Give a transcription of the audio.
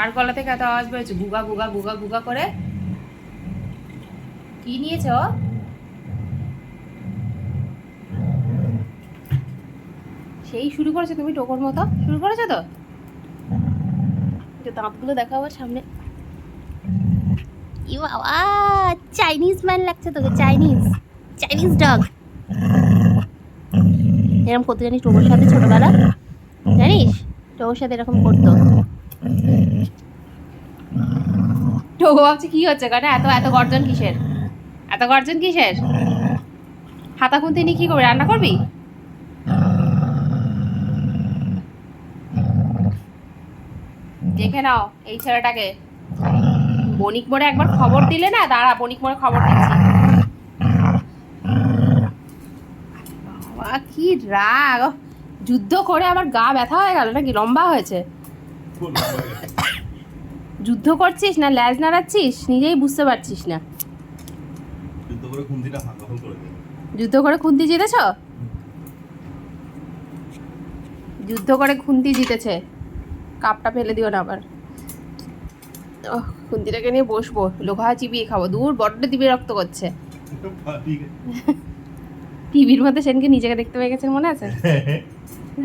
আর গলা থেকে এত আওয়াজ বেরোচ্ছে গুগা গুগা গুগা গুগা করে। কি নিয়েছ? সেই শুরু করেছ তুমি টোকর মতো? শুরু করেছ তো? দাঁতগুলো দেখাবো সামনে। ইউ বাবা চাইনিজ ম্যান লাগছে তোকে, চাইনিজ চাইনিজ ডগ। এরকম করতে জানিস টোকর সাথে ছোটবেলা জানিস? টোকর সাথে এরকম করতো। টোকো ভাবছি কি হচ্ছে? কারণ এত এত গর্জন কিসের? এত গর্জন কিসের? হাতা খুন্তি নিয়ে কি করবি? রান্না করবি? দেখে নাও এই ছেলেটাকে। বণিক মোড়ে একবার খবর দিলে না? দাঁড়া, বণিক মোড়ে খবর দিচ্ছি। কি রাগ। যুদ্ধ করে আমার গা ব্যথা হয়ে গেল নাকি? লম্বা হয়েছে। যুদ্ধ করছিস না ল্যাজ নাড়াচ্ছিস? নিজেই বুঝতে পারছিস না। যুদ্ধ করে খুন্তিটা দখল করে যুদ্ধ করে খুন্তি জিতেছ? যুদ্ধ করে খুন্তি জিতেছে। কাপটা ফেলে দিও না আবার। ওহ, খুন্তিটাকে নিয়ে বসবো। লোহা চিবিয়ে খাব। দূর বড্ড দিবে রক্ত করছে। টিভির মধ্যে সেনকে নিজেকে দেখতে পেয়ে গেছেন মনে আছে?